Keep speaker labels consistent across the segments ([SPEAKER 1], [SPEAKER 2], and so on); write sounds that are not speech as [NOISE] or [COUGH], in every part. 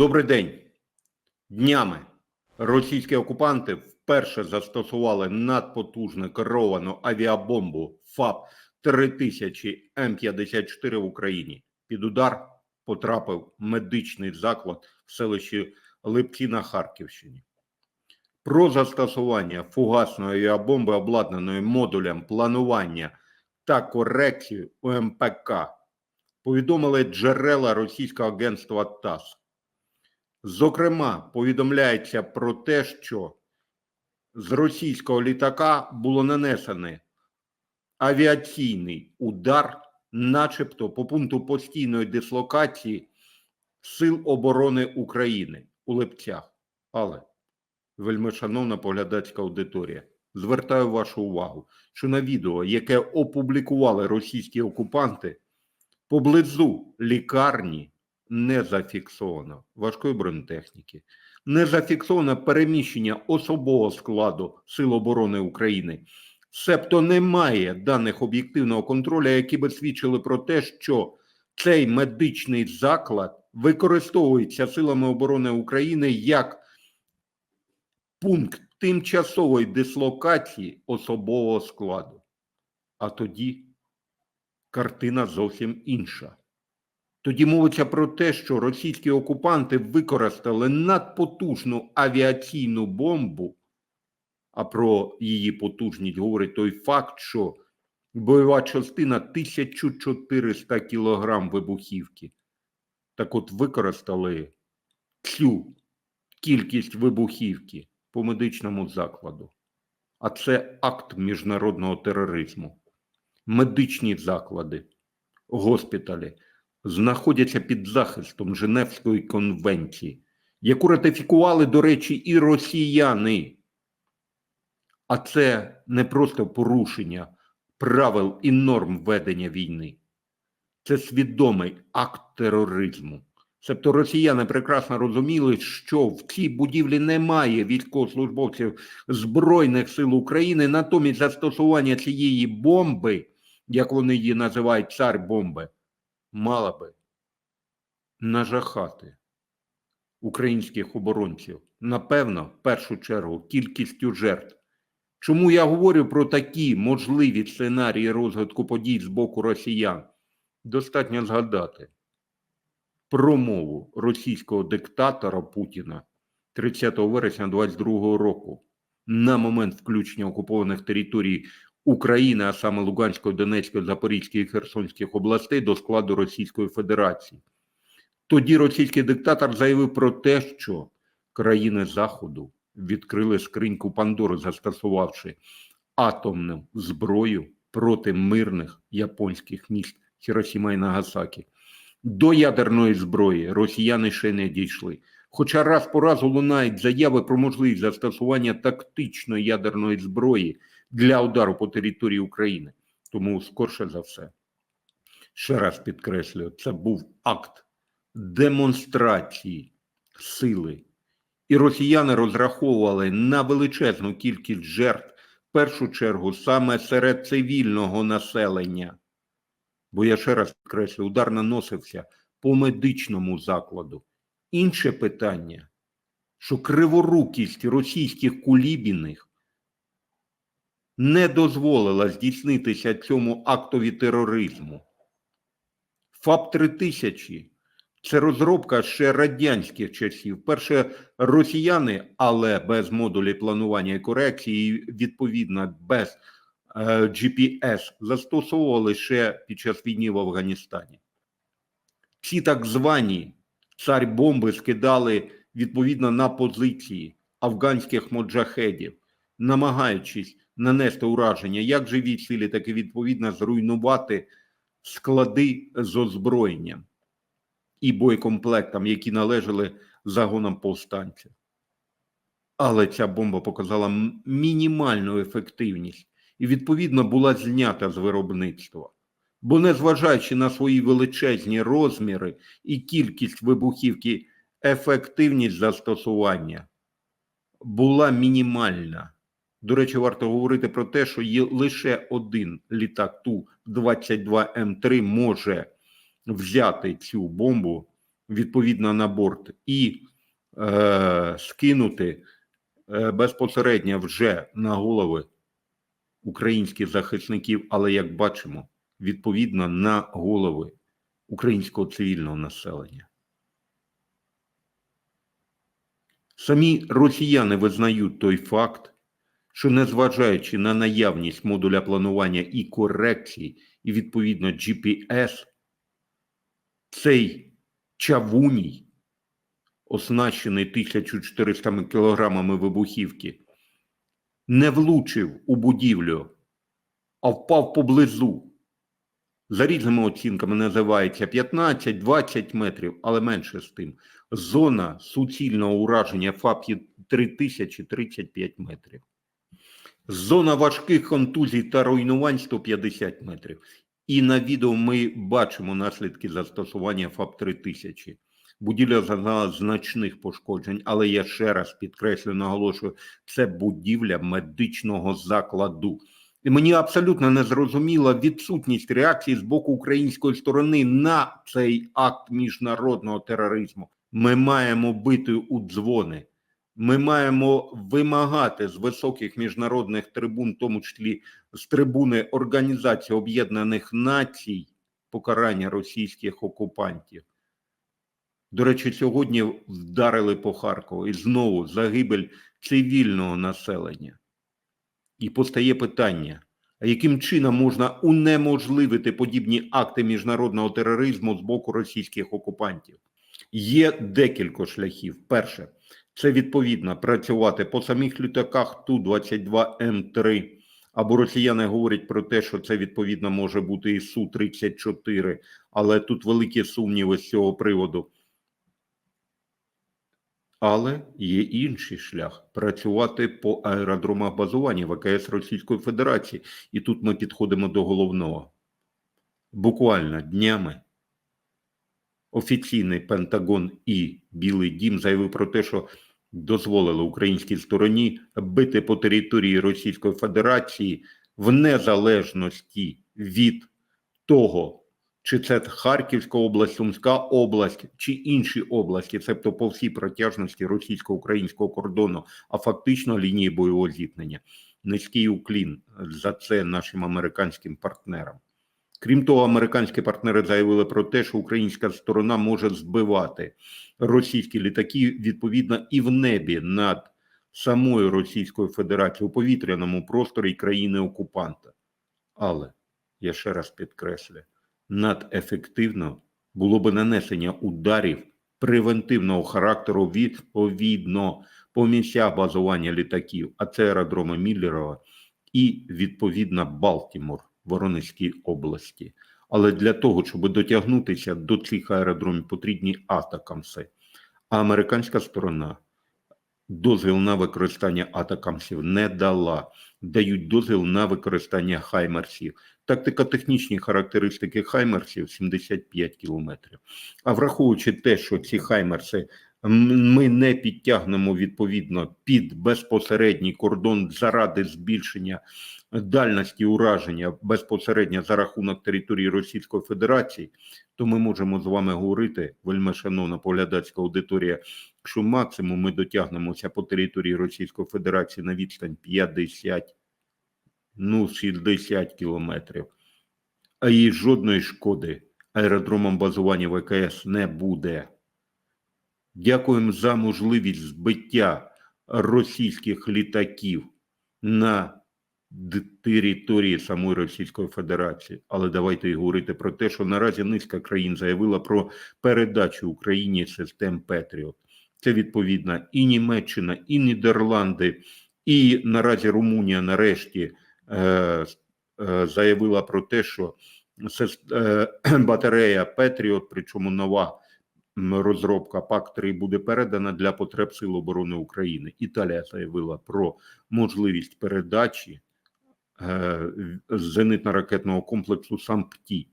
[SPEAKER 1] Добрий день. Днями російські окупанти вперше застосували надпотужну керовану авіабомбу ФАП 3000 М54 в Україні. Під удар потрапив медичний заклад в селищі Липці на Харківщині. Про застосування фугасної авіабомби, обладнаної модулем планування та корекції УМПК, повідомили джерела російського агентства ТАСС. Зокрема, повідомляється про те, що з російського літака було нанесений авіаційний удар, начебто по пункту постійної дислокації Сил оборони України у Липцях. Але, вельмишановна поглядацька аудиторія, звертаю вашу увагу, що на відео, яке опублікували російські окупанти, поблизу лікарні не зафіксовано важкої бронетехніки, не зафіксовано переміщення особового складу Сил оборони України. Себто немає даних об'єктивного контролю, які би свідчили про те, що цей медичний заклад використовується силами оборони України як пункт тимчасової дислокації особового складу. А тоді картина зовсім інша. Тоді мовиться про те, що російські окупанти використали надпотужну авіаційну бомбу, а про її потужність говорить той факт, що бойова частина 1400 кілограм вибухівки. Так от використали цю кількість вибухівки по медичному закладу. А це акт міжнародного тероризму. Медичні заклади, госпіталі знаходяться під захистом Женевської конвенції, яку ратифікували, до речі, і росіяни. А це не просто порушення правил і норм ведення війни, це свідомий акт тероризму. Тобто росіяни прекрасно розуміли, що в цій будівлі немає військовослужбовців Збройних сил України, натомість застосування цієї бомби, як вони її називають, цар бомби, мала би нажахати українських оборонців. Напевно, в першу чергу, кількістю жертв. Чому я говорю про такі можливі сценарії розвитку подій з боку росіян? Достатньо згадати промову російського диктатора Путіна 30 вересня 22 року на момент включення окупованих територій України, а саме Луганської, Донецької, Запорізької і Херсонських областей до складу Російської Федерації. Тоді російський диктатор заявив про те, що країни Заходу відкрили скриньку Пандори, застосувавши атомну зброю проти мирних японських міст Хіросіма і Нагасакі. До ядерної зброї росіяни ще не дійшли. Хоча раз по разу лунають заяви про можливість застосування тактичної ядерної зброї для удару по території України. Тому, скорше за все, ще раз підкреслюю, це був акт демонстрації сили. І росіяни розраховували на величезну кількість жертв, в першу чергу, саме серед цивільного населення. Бо я ще раз підкреслю, удар наносився по медичному закладу. Інше питання, що криворукість російських кулібіних не дозволила здійснитися цьому актові тероризму. ФАП 3000 це розробка ще радянських часів. Перше росіяни, але без модулі планування і корекції, відповідно, без е, GPS, застосовували ще під час війни в Афганістані. Ці так звані царь бомби скидали відповідно на позиції афганських моджахедів, намагаючись нанести ураження як живій силі, так і відповідно зруйнувати склади з озброєнням і боєкомплектам, які належали загонам повстанців. Але ця бомба показала мінімальну ефективність і, відповідно, була знята з виробництва. Бо, незважаючи на свої величезні розміри і кількість вибухівки, ефективність застосування була мінімальна. До речі, варто говорити про те, що є лише один літак Ту-22М3 може взяти цю бомбу відповідно на борт і е, скинути е, безпосередньо вже на голови українських захисників, але як бачимо, відповідно на голови українського цивільного населення. Самі росіяни визнають той факт, що незважаючи на наявність модуля планування і корекції, і відповідно GPS, цей чавуній, оснащений 1400 кілограмами вибухівки, не влучив у будівлю, а впав поблизу. За різними оцінками називається 15-20 метрів, але менше з тим. Зона суцільного ураження ФАП 3035 метрів. Зона важких контузій та руйнувань 150 метрів. І на відео ми бачимо наслідки застосування ФАП 3000. Будівля зазнала значних пошкоджень, але я ще раз підкреслю, наголошую, це будівля медичного закладу. І мені абсолютно не зрозуміла відсутність реакції з боку української сторони на цей акт міжнародного тероризму. Ми маємо бити у дзвони. Ми маємо вимагати з високих міжнародних трибун, в тому числі з трибуни Організації Об'єднаних Націй, покарання російських окупантів. До речі, сьогодні вдарили по Харкову і знову загибель цивільного населення. І постає питання: а яким чином можна унеможливити подібні акти міжнародного тероризму з боку російських окупантів? Є декілька шляхів. Перше, це відповідно працювати по самих літаках Ту-22М3, або росіяни говорять про те, що це відповідно може бути і Су-34, але тут великі сумніви з цього приводу. Але є інший шлях працювати по аеродромах базування ВКС Російської Федерації. І тут ми підходимо до головного. Буквально днями офіційний Пентагон і Білий Дім заявив про те, що дозволили українській стороні бити по території Російської Федерації в незалежності від того, чи це Харківська область, Сумська область, чи інші області, тобто по всій протяжності російсько-українського кордону, а фактично лінії бойового зіткнення. Низький уклін за це нашим американським партнерам. Крім того, американські партнери заявили про те, що українська сторона може збивати російські літаки відповідно і в небі над самою Російською Федерацією у повітряному просторі країни-окупанта. Але я ще раз підкреслюю, надефективно було би нанесення ударів превентивного характеру відповідно по місцях базування літаків, а це аеродроми Міллерова і відповідно Балтімор. Воронезькій області. Але для того, щоб дотягнутися до цих аеродромів, потрібні атакамси. А американська сторона дозвіл на використання атакамсів не дала. Дають дозвіл на використання хаймерсів. Тактико-технічні характеристики хаймерсів 75 кілометрів. А враховуючи те, що ці хаймерси ми не підтягнемо відповідно під безпосередній кордон заради збільшення дальності ураження безпосередньо за рахунок території Російської Федерації, то ми можемо з вами говорити, вельми шановна поглядацька аудиторія, що максимум ми дотягнемося по території Російської Федерації на відстань 50, ну 60 кілометрів, а їй жодної шкоди аеродромом базування ВКС не буде. Дякуємо за можливість збиття російських літаків на території самої Російської Федерації. Але давайте і говорити про те, що наразі низка країн заявила про передачу Україні систем Петріот. Це відповідно і Німеччина, і Нідерланди, і наразі Румунія нарешті е, е, заявила про те, що е, [CLEARS THROAT] батарея Петріот, причому нова розробка ПАК-3 буде передана для потреб Сил оборони України. Італія заявила про можливість передачі е, зенитно-ракетного комплексу САМПТІ.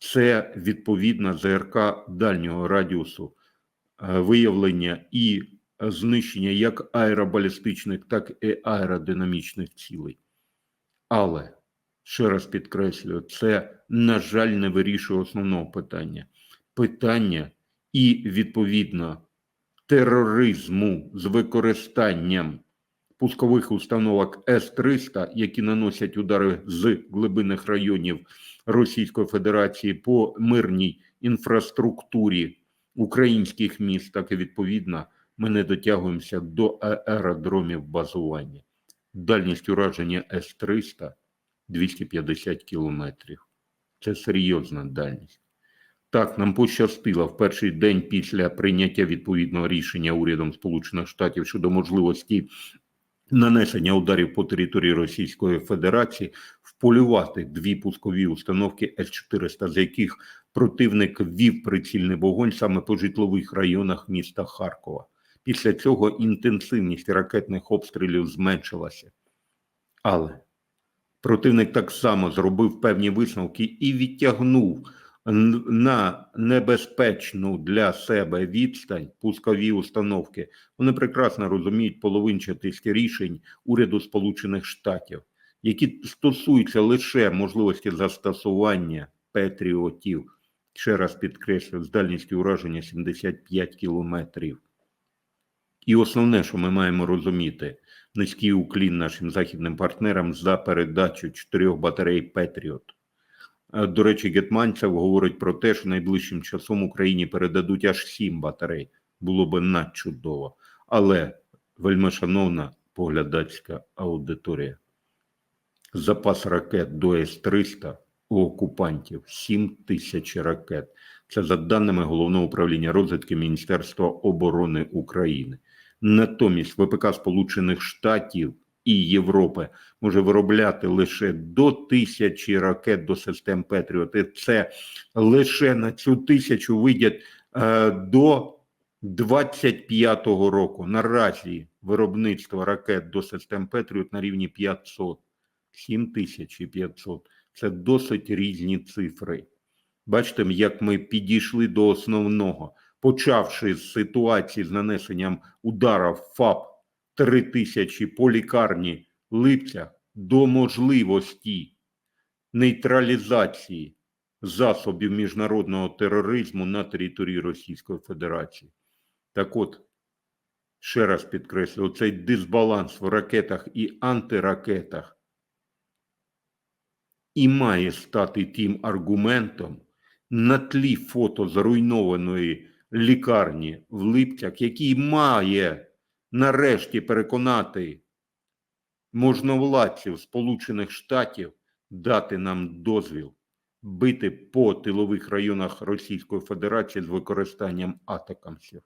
[SPEAKER 1] Це відповідна ЗРК дальнього радіусу е, виявлення і знищення як аеробалістичних, так і аеродинамічних цілей. Але ще раз підкреслюю, це, на жаль, не вирішує основного питання питання, і відповідно тероризму з використанням пускових установок С-300, які наносять удари з глибинних районів Російської Федерації по мирній інфраструктурі українських міст, так і відповідно ми не дотягуємося до аеродромів базування. Дальність ураження С-300 250 кілометрів. Це серйозна дальність. Так, нам пощастило в перший день після прийняття відповідного рішення урядом Сполучених Штатів щодо можливості нанесення ударів по території Російської Федерації вполювати дві пускові установки С-400, з яких противник вів прицільний вогонь саме по житлових районах міста Харкова. Після цього інтенсивність ракетних обстрілів зменшилася. Але противник так само зробив певні висновки і відтягнув на небезпечну для себе відстань пускові установки. Вони прекрасно розуміють половинчатість рішень уряду Сполучених Штатів, які стосуються лише можливості застосування патріотів. Ще раз підкреслю, з дальністю ураження 75 кілометрів. І основне, що ми маємо розуміти, низький уклін нашим західним партнерам за передачу чотирьох батарей Петріот. Е, До речі, Гетманцев говорить про те, що найближчим часом Україні передадуть аж сім батарей. Було би надчудово. Але, вельмишановна поглядацька аудиторія, запас ракет до С-300 у окупантів 7 тисяч ракет. Це за даними Головного управління розвідки Міністерства оборони України. Натомість ВПК Сполучених Штатів і Європи може виробляти лише до тисячі ракет до систем Петріот. І це лише на цю тисячу вийдять е, до 25-го року. Наразі виробництво ракет до систем Петріот на рівні 500, 7500. Це досить різні цифри. Бачите, як ми підійшли до основного, почавши з ситуації з нанесенням удара ФАП 3000 по лікарні Липця до можливості нейтралізації засобів міжнародного тероризму на території Російської Федерації. Так от, ще раз підкреслю, цей дисбаланс в ракетах і антиракетах і має стати тим аргументом на тлі фото зруйнованої лікарні в Липцях, який має нарешті переконати можновладців Сполучених Штатів дати нам дозвіл бити по тилових районах Російської Федерації з використанням атакамсів.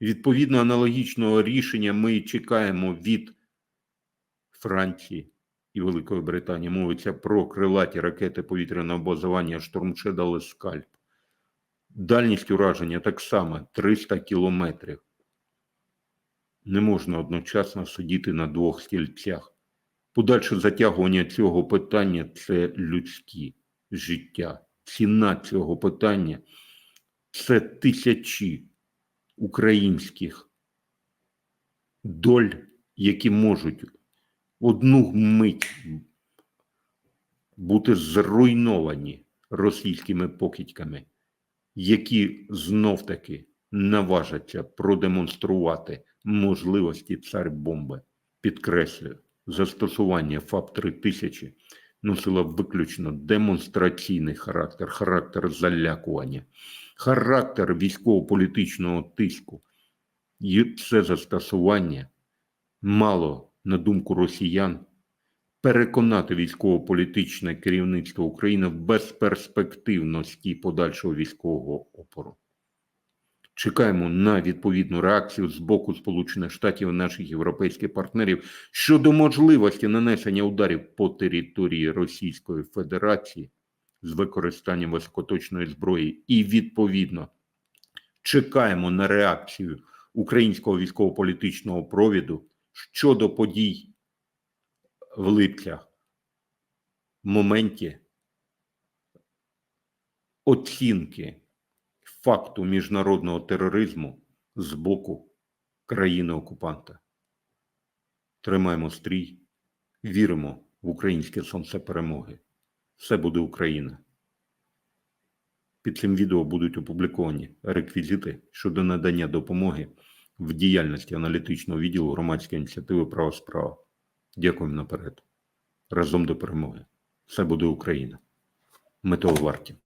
[SPEAKER 1] Відповідно аналогічного рішення ми чекаємо від Франції і Великої Британії. Мовиться про крилаті ракети повітряного базування Штормшедал і Скальп. Дальність ураження так само 300 кілометрів. Не можна одночасно сидіти на двох стільцях. Подальше затягування цього питання це людські життя. Ціна цього питання це тисячі українських доль, які можуть одну мить бути зруйновані російськими покидьками, які знов таки наважаться продемонструвати можливості цар бомби. Підкреслюю, застосування ФАП 3000 носило виключно демонстраційний характер, характер залякування, характер військово-політичного тиску. І це застосування мало, на думку росіян, переконати військово-політичне керівництво України в безперспективності подальшого військового опору. Чекаємо на відповідну реакцію з боку Сполучених Штатів і наших європейських партнерів щодо можливості нанесення ударів по території Російської Федерації з використанням високоточної зброї, і відповідно чекаємо на реакцію українського військово-політичного провіду щодо подій в Липцях моменті оцінки факту міжнародного тероризму з боку країни-окупанта. Тримаємо стрій, віримо в українське сонце перемоги. Все буде Україна. Під цим відео будуть опубліковані реквізити щодо надання допомоги в діяльності аналітичного відділу громадської ініціативи Права справа. Дякуємо наперед. Разом до перемоги. Все буде Україна. Ми того варті.